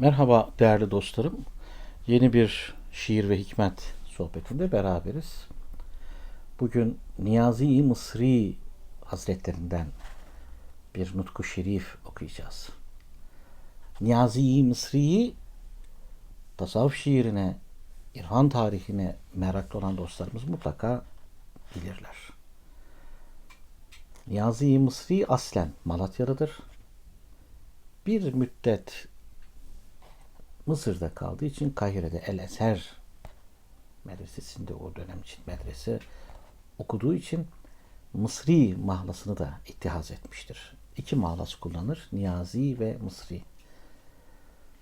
Merhaba değerli dostlarım. Yeni bir şiir ve hikmet sohbetinde beraberiz. Bugün Niyazi Mısri Hazretlerinden bir nutku şerif okuyacağız. Niyazi Mısri'yi tasavvuf şiirine, irfan tarihine meraklı olan dostlarımız mutlaka bilirler. Niyazi Mısri aslen Malatyalıdır. Bir müddet Mısır'da kaldığı için Kahire'de El Eser medresesinde o dönem için medrese okuduğu için Mısri mahlasını da ittihaz etmiştir. İki mahlas kullanır. Niyazi ve Mısri.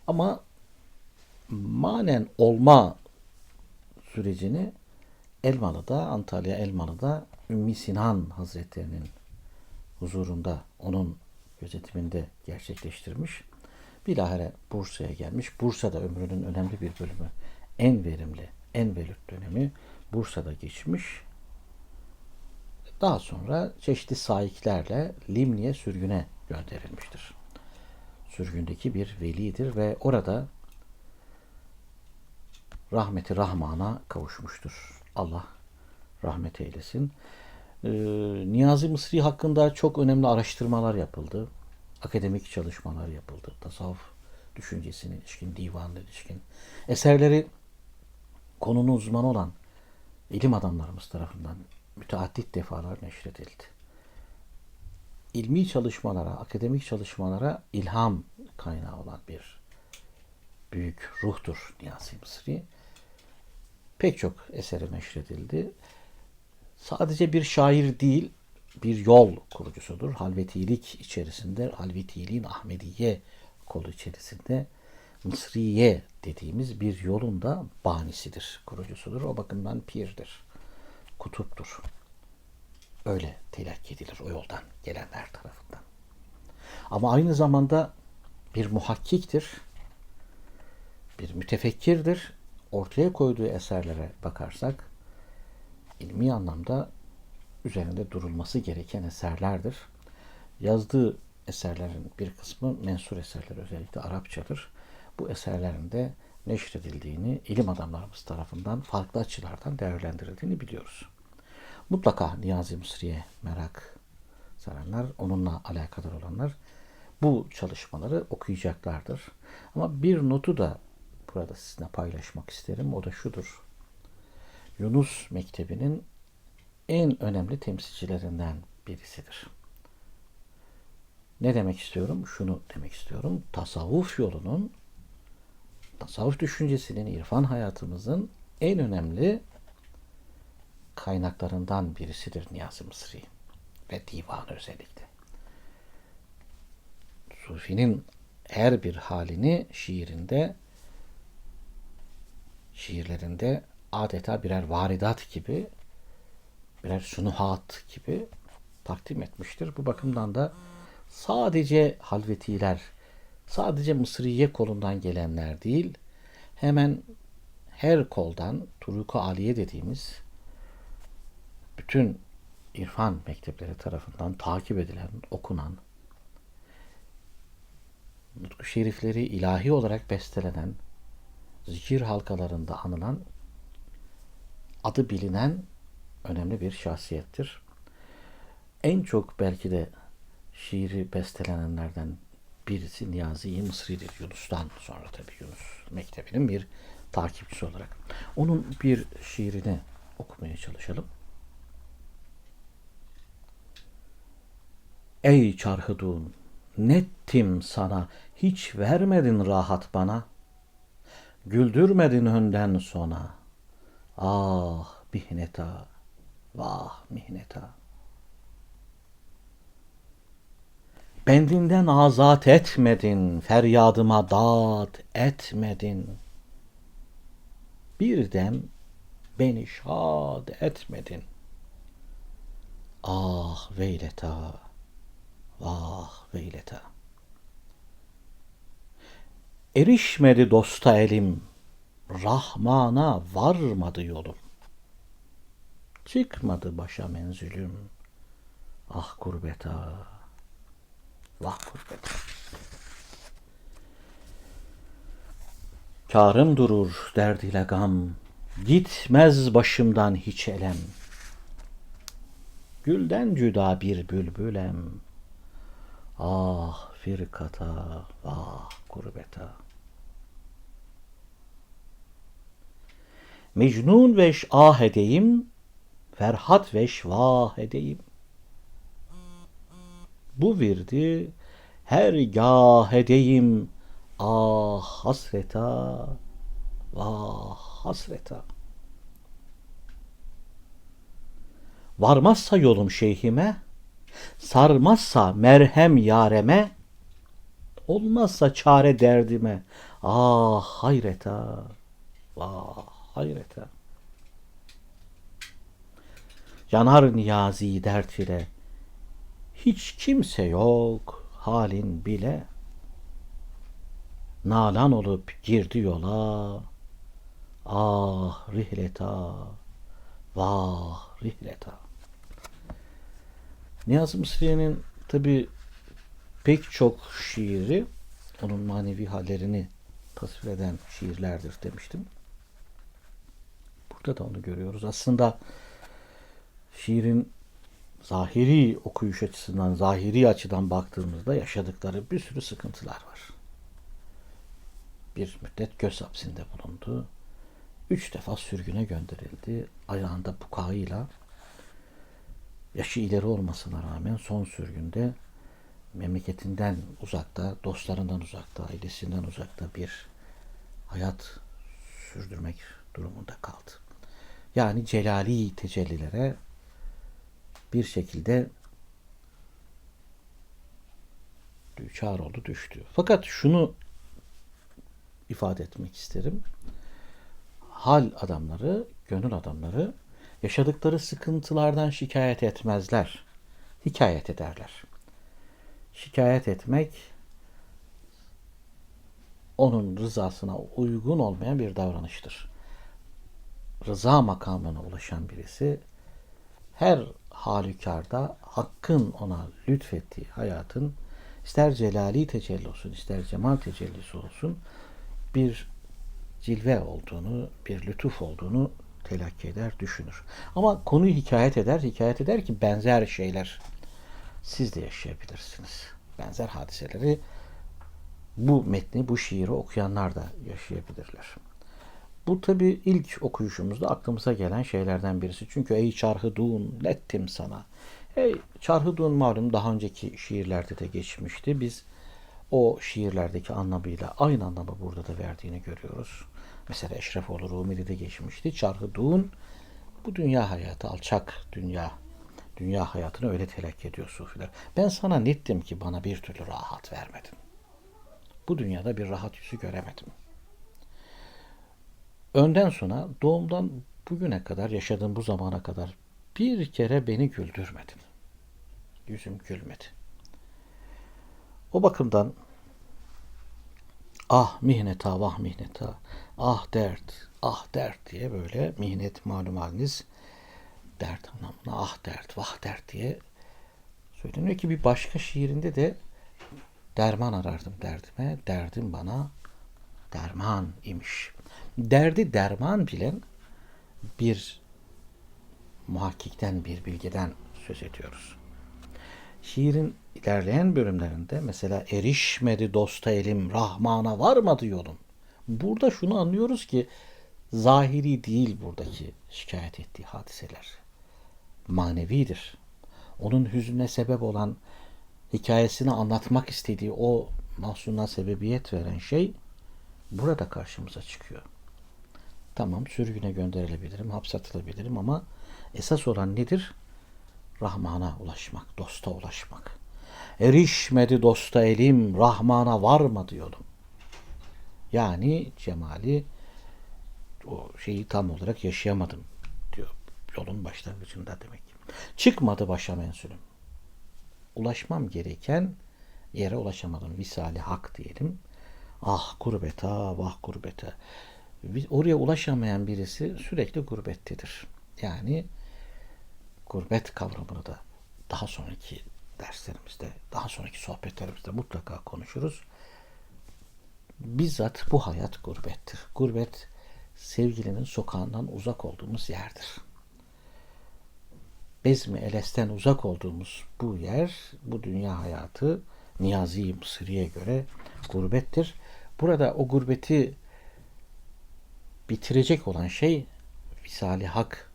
Ama manen olma sürecini Elmalı'da, Antalya Elmalı'da Ümmi Sinan Hazretlerinin huzurunda, onun gözetiminde gerçekleştirmiş. Bilahare Bursa'ya gelmiş. Bursa'da ömrünün önemli bir bölümü, en verimli, en velut dönemi Bursa'da geçmiş. Daha sonra çeşitli sahiplerle Limni'ye sürgüne gönderilmiştir. Sürgündeki bir velidir ve orada rahmeti Rahman'a kavuşmuştur. Allah rahmet eylesin. Ee, Niyazi Mısri hakkında çok önemli araştırmalar yapıldı. Akademik çalışmalar yapıldı. Tasavvuf düşüncesine ilişkin, divanına ilişkin. Eserleri konunun uzmanı olan ilim adamlarımız tarafından müteaddit defalar neşredildi. İlmi çalışmalara, akademik çalışmalara ilham kaynağı olan bir büyük ruhtur Niyazi Mısri. Pek çok eseri neşredildi. Sadece bir şair değil, bir yol kurucusudur. Halvetilik içerisinde, Halvetiliğin Ahmediye kolu içerisinde Mısriye dediğimiz bir yolun da banisidir, kurucusudur. O bakımdan pirdir, kutuptur. Öyle telakki edilir o yoldan gelenler tarafından. Ama aynı zamanda bir muhakkiktir, bir mütefekkirdir. Ortaya koyduğu eserlere bakarsak ilmi anlamda üzerinde durulması gereken eserlerdir. Yazdığı eserlerin bir kısmı mensur eserler özellikle Arapçadır. Bu eserlerin de neşredildiğini ilim adamlarımız tarafından farklı açılardan değerlendirildiğini biliyoruz. Mutlaka Niyazi Mısri'ye merak saranlar, onunla alakadar olanlar bu çalışmaları okuyacaklardır. Ama bir notu da burada sizinle paylaşmak isterim. O da şudur. Yunus Mektebi'nin en önemli temsilcilerinden birisidir. Ne demek istiyorum? Şunu demek istiyorum. Tasavvuf yolunun, tasavvuf düşüncesinin, irfan hayatımızın en önemli kaynaklarından birisidir Niyazi Mısri ve divanı özellikle. Sufi'nin her bir halini şiirinde, şiirlerinde adeta birer varidat gibi, birer sunuhat gibi takdim etmiştir. Bu bakımdan da sadece halvetiler, sadece Mısriye kolundan gelenler değil, hemen her koldan Turuku Aliye dediğimiz bütün irfan mektepleri tarafından takip edilen, okunan, nutku şerifleri ilahi olarak bestelenen, zikir halkalarında anılan, adı bilinen önemli bir şahsiyettir. En çok belki de şiiri bestelenenlerden birisi Niyazi Mısri'dir. Yunus'tan sonra tabii Yunus Mektebi'nin bir takipçisi olarak. Onun bir şiirini okumaya çalışalım. Ey çarhıdun, nettim sana, hiç vermedin rahat bana. Güldürmedin önden sona. Ah mihneta, vah mihneta. Bendinden azat etmedin, feryadıma dağıt etmedin. Bir dem beni şad etmedin. Ah veyleta, vah veyleta. Erişmedi dosta elim, Rahman'a varmadı yolum. Çıkmadı başa menzülüm, ah gurbeta. Vah gurbet. Karım durur derd ile gam, gitmez başımdan hiç elem. Gülden cüda bir bülbülem, ah firkata, ah gurbeta. Mecnun veş ah edeyim, Ferhat veş vah edeyim. Bu virdi her gah edeyim, ah hasreta, vah hasreta. Varmazsa yolum şeyhime, sarmazsa merhem yareme, olmazsa çare derdime, ah hayreta, vah hayreta. Yanar niyazi dert ile, hiç kimse yok halin bile. Nalan olup girdi yola, ah rihleta, vah rihleta. Niyazi Mısri'nin tabi pek çok şiiri onun manevi hallerini tasvir eden şiirlerdir demiştim. Burada da onu görüyoruz. Aslında şiirin zahiri okuyuş açısından, zahiri açıdan baktığımızda yaşadıkları bir sürü sıkıntılar var. Bir müddet göz hapsinde bulundu. Üç defa sürgüne gönderildi. Ayağında bukağıyla yaşı ileri olmasına rağmen son sürgünde memleketinden uzakta, dostlarından uzakta, ailesinden uzakta bir hayat sürdürmek durumunda kaldı. Yani celali tecellilere bir şekilde düçar oldu, düştü. Fakat şunu ifade etmek isterim. Hal adamları, gönül adamları yaşadıkları sıkıntılardan şikayet etmezler. Hikayet ederler. Şikayet etmek onun rızasına uygun olmayan bir davranıştır. Rıza makamına ulaşan birisi her halükarda hakkın ona lütfettiği hayatın ister celali tecelli olsun ister cemal tecellisi olsun bir cilve olduğunu, bir lütuf olduğunu telakki eder, düşünür. Ama konuyu hikayet eder, hikayet eder ki benzer şeyler siz de yaşayabilirsiniz. Benzer hadiseleri bu metni, bu şiiri okuyanlar da yaşayabilirler. Bu tabi ilk okuyuşumuzda aklımıza gelen şeylerden birisi. Çünkü ey çarhıdun nettim sana. Ey çarhıdun malum daha önceki şiirlerde de geçmişti. Biz o şiirlerdeki anlamıyla aynı anlamı burada da verdiğini görüyoruz. Mesela Eşrefoğlu Rumi'de de geçmişti. Çarhıdun bu dünya hayatı alçak dünya. Dünya hayatını öyle telakki ediyor sufiler. Ben sana nettim ki bana bir türlü rahat vermedin. Bu dünyada bir rahat yüzü göremedim önden sona doğumdan bugüne kadar yaşadığım bu zamana kadar bir kere beni güldürmedin. Yüzüm gülmedi. O bakımdan ah mihneta vah mihneta ah dert ah dert diye böyle mihnet malum haliniz dert anlamına ah dert vah dert diye söyleniyor ki bir başka şiirinde de derman arardım derdime derdim bana derman imiş derdi derman bilen bir muhakkikten, bir bilgiden söz ediyoruz. Şiirin ilerleyen bölümlerinde mesela erişmedi dosta elim, Rahman'a varmadı yolum. Burada şunu anlıyoruz ki zahiri değil buradaki şikayet ettiği hadiseler. Manevidir. Onun hüznüne sebep olan hikayesini anlatmak istediği o mahzuna sebebiyet veren şey burada karşımıza çıkıyor. Tamam sürgüne gönderilebilirim, hapsatılabilirim ama esas olan nedir? Rahman'a ulaşmak, dosta ulaşmak. Erişmedi dosta elim, Rahman'a varmadı yolum. Yani cemali o şeyi tam olarak yaşayamadım diyor yolun başlangıcında demek. Çıkmadı başa mensülüm. Ulaşmam gereken yere ulaşamadım. Visali hak diyelim. Ah gurbeta, vah gurbeta oraya ulaşamayan birisi sürekli gurbettedir. Yani gurbet kavramını da daha sonraki derslerimizde, daha sonraki sohbetlerimizde mutlaka konuşuruz. bizzat bu hayat gurbettir. Gurbet sevgilinin sokağından uzak olduğumuz yerdir. Bezmi Eles'ten uzak olduğumuz bu yer, bu dünya hayatı Niyazi Mısri'ye göre gurbettir. Burada o gurbeti bitirecek olan şey Visali Hak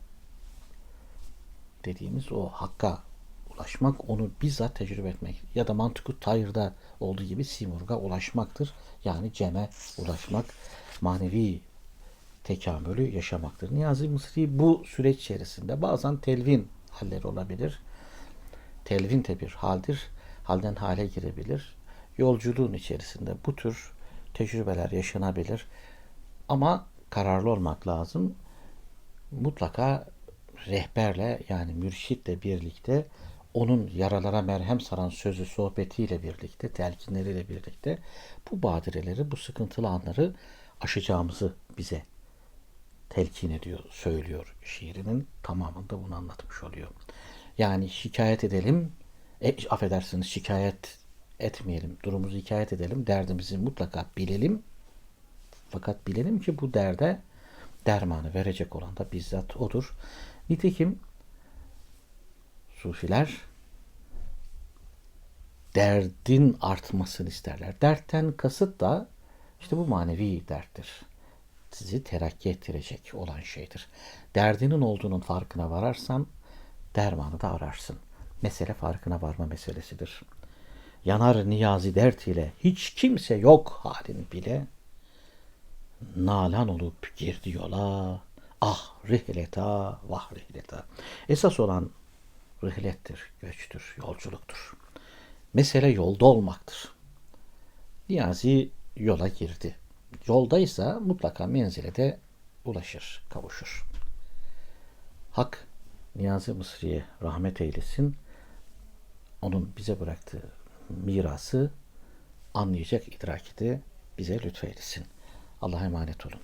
dediğimiz o hakka ulaşmak, onu bizzat tecrübe etmek ya da mantıkı tayırda olduğu gibi simurga ulaşmaktır. Yani ceme ulaşmak, manevi tekamülü yaşamaktır. Niyazi Mısri bu süreç içerisinde bazen telvin halleri olabilir. Telvin de bir haldir. Halden hale girebilir. Yolculuğun içerisinde bu tür tecrübeler yaşanabilir. Ama kararlı olmak lazım. Mutlaka rehberle yani mürşitle birlikte onun yaralara merhem saran sözü sohbetiyle birlikte, telkinleriyle birlikte bu badireleri, bu sıkıntılı anları aşacağımızı bize telkin ediyor, söylüyor şiirinin tamamında bunu anlatmış oluyor. Yani şikayet edelim, e, affedersiniz şikayet etmeyelim, durumumuzu hikayet edelim, derdimizi mutlaka bilelim. Fakat bilelim ki bu derde dermanı verecek olan da bizzat odur. Nitekim sufiler derdin artmasını isterler. Dertten kasıt da işte bu manevi derttir. Sizi terakki ettirecek olan şeydir. Derdinin olduğunun farkına vararsan dermanı da ararsın. Mesele farkına varma meselesidir. Yanar niyazi dert ile hiç kimse yok halin bile. Nalan olup girdi yola. Ah rihleta vah rihleta. Esas olan rihlettir, göçtür, yolculuktur. Mesele yolda olmaktır. Niyazi yola girdi. Yoldaysa mutlaka menzile de ulaşır, kavuşur. Hak Niyazi Mısri'ye rahmet eylesin. Onun bize bıraktığı mirası anlayacak idraki de bize lütfeylesin. Allah'a emanet olun.